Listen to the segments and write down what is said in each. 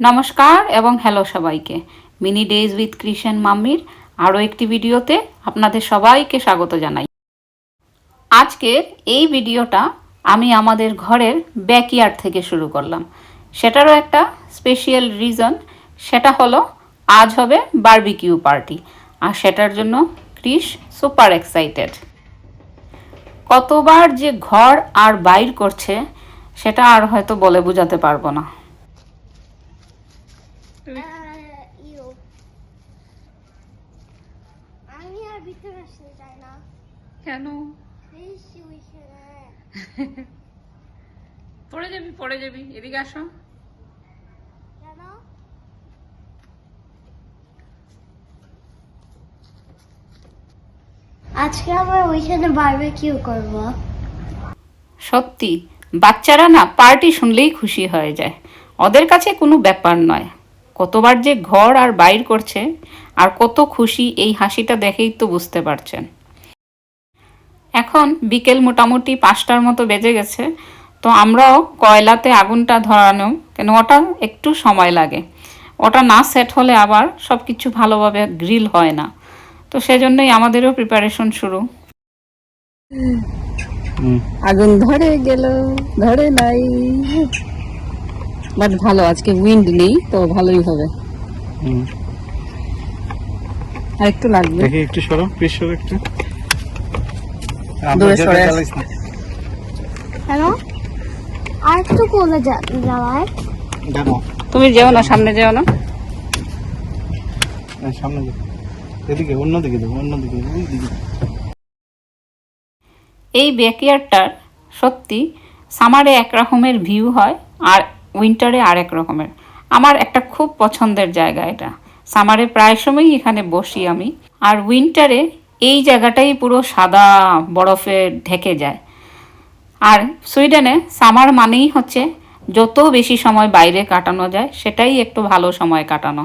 নমস্কার এবং হ্যালো সবাইকে। মিনি ডেজ উইথ ক্রিশন মাম্মির আরও একটি ভিডিওতে আপনাদের সবাইকে স্বাগত জানাই। আজকের এই ভিডিওটা আমি আমাদের ঘরের ব্যাকইয়ার্ড থেকে শুরু করলাম। সেটারও একটা স্পেশাল রিজন সেটা হলো আজ হবে বারবিকিউ পার্টি আর সেটার জন্য ক্রিস সুপার এক্সাইটেড কতবার যে ঘর আর বাইর করছে, সেটা আর হয়তো বলে বোঝাতে পারব না। ইউ আমি আর ভিতরে আসতে চাই না কেন পড়ে যাবি পড়ে যাবি এদিকে আসো আজকে আমরা ওইখানে বারবিকিউ করব সত্যি বাচ্চারা না পার্টি শুনলেই খুশি হয়ে যায়। ওদের কাছে কোনো ব্যাপার নয়। কতবার যে ঘর আর বাইর করছে, আর কত খুশি এই হাসিটা দেখেই তো বুঝতে পারছেন। এখন বিকেল মোটামুটি পাঁচটার মতো বেজে গেছে, তো আমরাও কয়লাতে আগুনটা ধরানো, কেন ওটা একটু সময় লাগে। ওটা না সেট হলে আবার সব কিছু ভালোভাবে গ্রিল হয় না। তো সেজন্যই আমাদেরও প্রিপারেশন শুরু। আগুন ধরে গেল, ধরে নাই। বাট ভালো আজকে উইন্ড নেই তো ভালোই হবে। হুম। আর একটু লাগবে। দেখি একটু সরো প্লিজ সরো একটু। দূরে সরে। কেন আর একটু কোলে তুমি যেও না সামনে যেও না। এই সামনে যাও। এদিকে অন্যদিকে দেবো অন্যদিকে ওই এই ব্যাকইয়ার্ডটার সত্যি সামারে এক রকমের ভিউ হয় আর উইন্টারে আর এক রকমের। আমার একটা খুব পছন্দের জায়গা এটা। সামারে প্রায় সময়ই এখানে বসি আমি। আর উইন্টারে এই জায়গাটাই পুরো সাদা বরফে ঢেকে যায়। আর সুইডেনে সামার মানেই হচ্ছে যত বেশি সময় বাইরে কাটানো যায়, সেটাই একটু ভালো সময় কাটানো।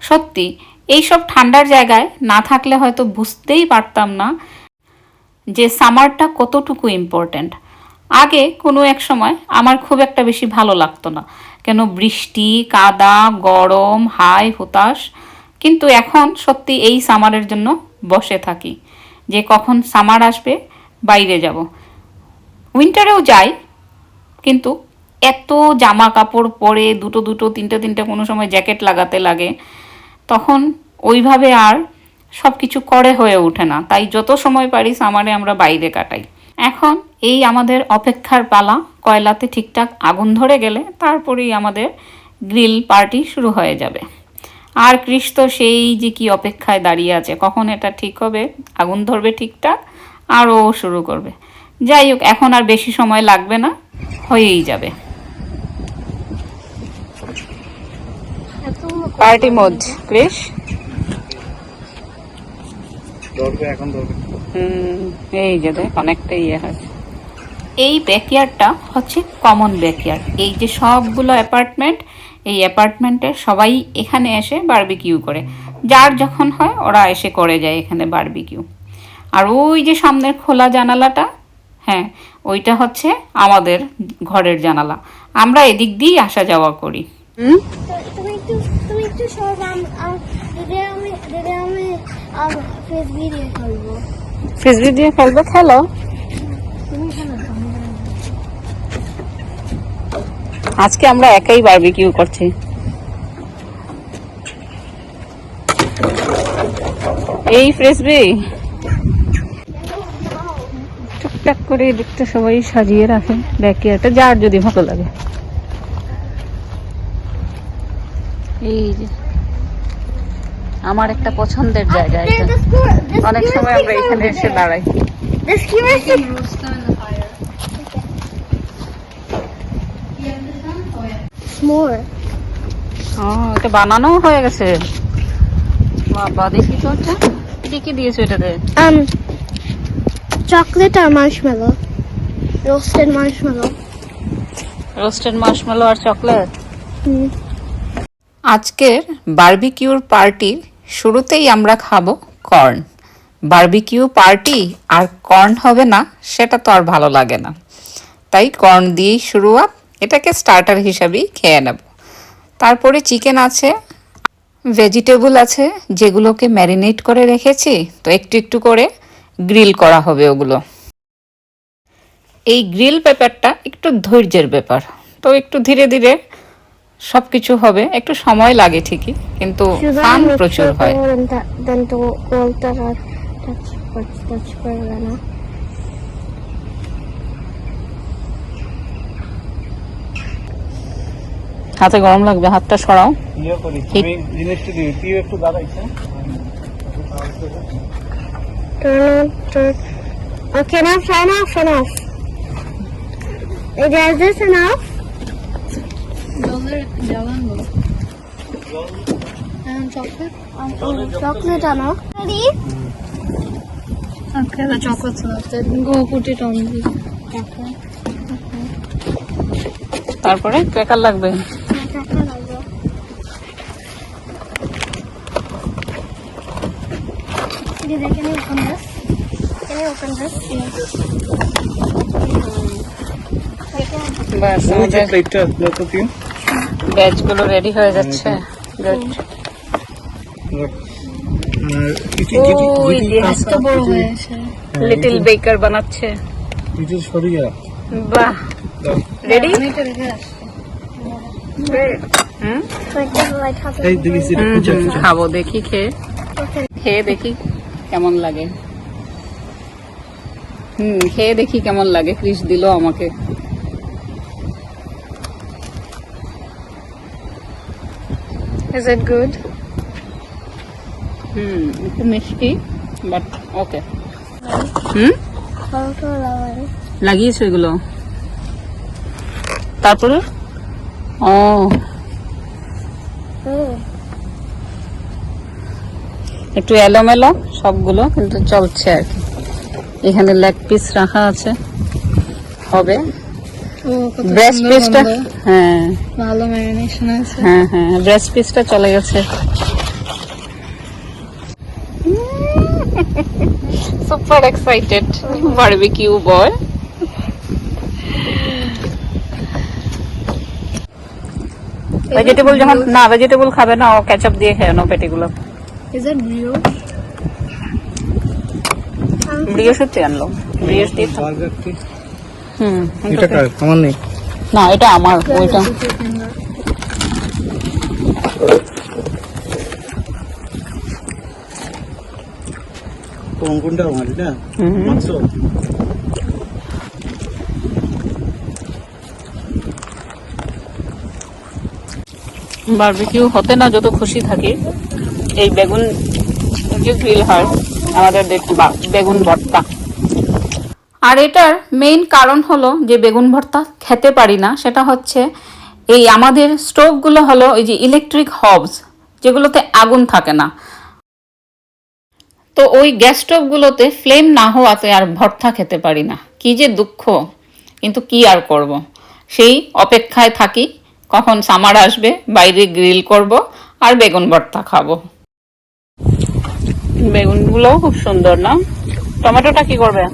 সত্যি, এইসব ঠান্ডার জায়গায় না থাকলে হয়তো বুঝতেই পারতাম না যে সামারটা কতটুকু ইম্পর্ট্যান্ট আগে কোনো এক সময় আমার খুব একটা বেশি ভালো লাগতো না। কেন? বৃষ্টি, কাদা, গরম, হাই, হুতাশ। কিন্তু এখন সত্যি এই সামারের জন্য বসে থাকি। যে কখন সামার আসবে, বাইরে যাব। উইন্টারেও যাই, কিন্তু এত জামা কাপড় পরে দুটো দুটো, তিনটে তিনটে কোনো সময় জ্যাকেট লাগাতে লাগে, তখন ওইভাবে আর সব কিছু করে হয়ে ওঠে না। তাই যত সময় পারি সামারে আমরা বাইরে কাটাই। এখন এই আমাদের অপেক্ষার পালা কয়লাতে ঠিকঠাক আগুন ধরে গেলে তারপরেই আমাদের গ্রিল পার্টি শুরু হয়ে যাবে। আর কৃষ তো সেই যে কি অপেক্ষায় দাঁড়িয়ে আছে কখন এটা ঠিক হবে আগুন ধরবে ঠিকঠাক আর ও শুরু করবে। যাই হোক এখন আর বেশি সময় লাগবে না হয়েই যাবে। পার্টি মোড ক্রিস ধরবে এখন ধরবে। এই যে দেখ অনেকটা ইয়ে হয়েছে। এই ব্যাকইয়ার্ডটা হচ্ছে কমন ব্যাকইয়ার্ড এই যে সবগুলো অ্যাপার্টমেন্ট এই অ্যাপার্টমেন্টের সবাই এখানে এসে বারবিকিউ করে। যার যখন হয় ওরা এসে করে যায় এখানে বারবিকিউ আর ওই যে সামনের খোলা জানালাটা হ্যাঁ ওইটা হচ্ছে আমাদের ঘরের জানালা। আমরা এদিক দিয়েই আসা যাওয়া করি। আমি আমি ফেস ভিডিও ফ্রিজবি দিয়ে ফেলবে, খেলো। আজকে আমরা একাই বারবিকিউ করছি। এই ফ্রেসবি টুকটাক করে এদিকটা সবাই সাজিয়ে রাখে। ব্যাকিয়ারটা যার যদি ভালো লাগে এই যে আমার একটা পছন্দের জায়গা এটা। অনেক সময় আমরা এখানে এসে দাঁড়াই. এটা বানানো হয়ে গেছে। বাবা দেখি তো এটা। কি কি দিয়েছ এটাতে? Um. রোস্টেড মার্শমেলো আর চকলেট Hmm. আজকের বারবিকিউর পার্টির শুরুতেই আমরা খাব কর্ন। বারবিকিউ পার্টি আর কর্ন হবে না, সেটা তো আর ভালো লাগে না। তাই কর্ন দিয়েই শুরুয়াত এটাকে স্টার্টার হিসাবেই খেয়ে নেব। তারপরে চিকেন আছে, ভেজিটেবল আছে, যেগুলোকে ম্যারিনেট করে রেখেছি, তো একটু একটু করে গ্রিল করা হবে ওগুলো। এই গ্রিল পেপারটা একটু ধৈর্যের ব্যাপার, তো একটু ধীরে ধীরে সব কিছু হবে একটু সময় লাগে ঠিকই কিন্তু ফান প্রচুর হয় হাতে গরম লাগবে হাতটা সরাও ইয়ে একটু দাঁড়াইছে Turn on, turn. Okay, enough, enough, enough. Is this enough? Chocolate? Um, oh, chocolate enough. Ready? Okay, the chocolate's enough. Go put it on the Okay. তারপরে ক্র্যাকার লাগবে Did I can you open this? Can you open this? Yes. ব্যাস ওই যে আমাদের প্লেটটা দেখো তুই ব্যাচগুলো ready হয়ে যাচ্ছে। Good. আর কিছু ওই কিছু যে আজকে বড় হয়েছে লিটল বেকার বানাচ্ছে। কিছু সরিয়ে বাহ। রেডি খুঁজে হুম, খাব দেখি খেয়ে। খেয়ে দেখি কেমন লাগে। হুম খেয়ে দেখি কেমন লাগে। ক্রিস দিল আমাকে। Is it good? হুম একটু মিষ্টি বাট ওকে হুম? লাগিয়েছো এগুলো তারপরে ও Oh. একটু এলোমেলো সবগুলো কিন্তু চলছে আর কি এখানে লেগ পিস রাখা আছে হবে ব্রেস্ট পিসটা হ্যাঁ। ভালো ম্যারিনেশন আছে। হ্যাঁ হ্যাঁ ব্রেস্ট পিসটা চলে গেছে। Super excited barbecue boy vegetable যখন না ভেজিটেবল খাবে না ও কেচাপ দিয়ে খেয়ে নাও পেটিগুলো। Is it real? ব্রিয়েস হচ্ছে আনলো। ব্রিয়েস দিয়ে হুম এটা কার? আমার নেই। না এটা আমার ওইটা। কোনটা আমার এটা? হুম। মাংস? বারবিকিউ হতে না যত খুশি থাকি এই বেগুন যে গ্রিল হয় আমাদের বেগুন ভর্তা। আর এটার মেইন কারণ হলো যে বেগুন ভর্তা খেতে পারি না, সেটা হচ্ছে এই আমাদের স্টোভগুলো হলো ওই যে ইলেকট্রিক হবস যেগুলোতে আগুন থাকে না। তো ওই গ্যাস স্টোভগুলোতে ফ্লেম না হওয়াতে আর ভর্তা খেতে পারি না। কি যে দুঃখ, কিন্তু কি আর করব। সেই অপেক্ষায় থাকি, কখন সামার আসবে, বাইরে গ্রিল করব আর বেগুন ভর্তা খাব। বেগুনগুলোও খুব সুন্দর, না? টমেটোটা কি করবে?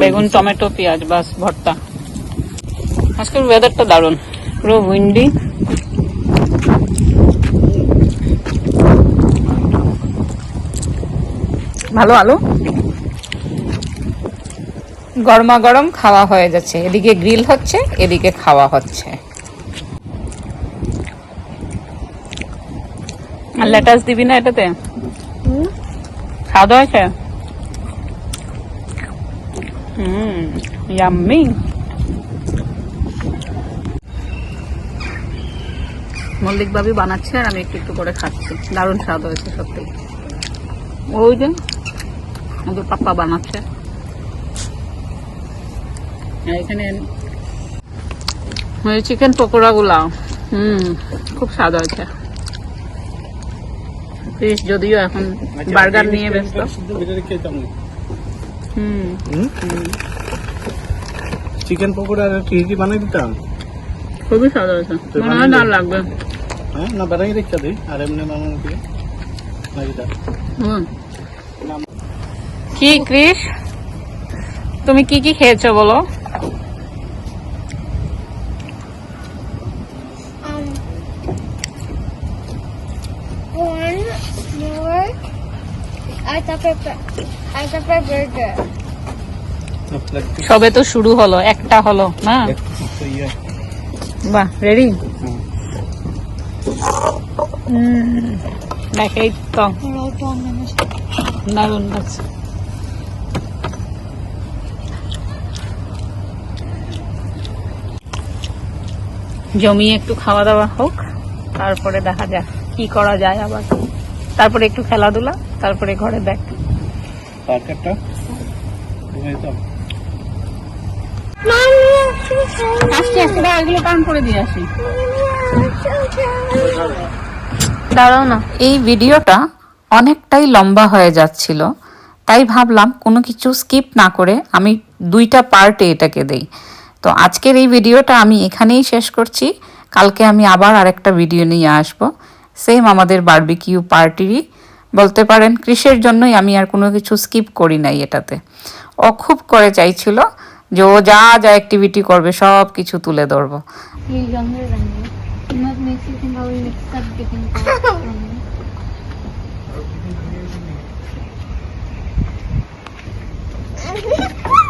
বেগুন টমেটো পেঁয়াজ বাস ভর্তা। আজকের ওয়েদারটা দারুণ। পুরো উইন্ডি ভালো আলো? গরমা গরম খাওয়া হয়ে যাচ্ছে। এদিকে গ্রিল হচ্ছে এদিকে খাওয়া হচ্ছে। আর লেটাস দিবি না এটাতে? খাওয়া দাওয়া হুম ইয়াম্মি মল্লিক বাবি বানাচ্ছে আর আমি একটু একটু করে খাচ্ছি। দারুণ স্বাদ হয়েছে সত্যি। ওই যে আমাদের পাপ্পা বানাচ্ছে। এখানে ওই চিকেন পকোড়া গুলা হুম খুব স্বাদ হয়েছে। ক্রিস যদিও এখন বার্গার নিয়ে ব্যস্ত। না হুম। চিকেন পকোড়া আর কি কি বানিয়ে দিতাম? খুবই স্বাদ লাগবে। হ্যাঁ না বানাই দেখতে দিই আর এমনি মামা দিয়ে কি ক্রিস তুমি কি কি খেয়েছো বলো? I thought I. সবে তো শুরু হলো, একটা হলো, না? বাহ রেডি দেখাই তো। লাগছে। জমিয়ে একটু খাওয়া দাওয়া হোক, তারপরে দেখা যাক কি করা যায় আবার। তারপরে একটু খেলাধুলা, তারপরে ঘরে দেখ। পার্কারটা তুমি তো Mommy, I'm দাঁড়াও না, এই ভিডিওটা অনেকটাই লম্বা হয়ে যাচ্ছিল, তাই ভাবলাম কোনো কিছু স্কিপ না করে আমি দুইটা পার্টে এটাকে দেই। তো আজকের এই ভিডিওটা আমি এখানেই শেষ করছি, কালকে আমি আবার আরেকটা ভিডিও নিয়ে আসব। সেম আমাদের বারবিকিউ পার্টিরই বলতে পারেন কৃষের জন্যই আমি আর কোনো কিছু স্কিপ করি নাই এটাতে। খুব করে চাইছিল যে ও যা যা অ্যাক্টিভিটি করবে সব কিছু তুলে ধরবো।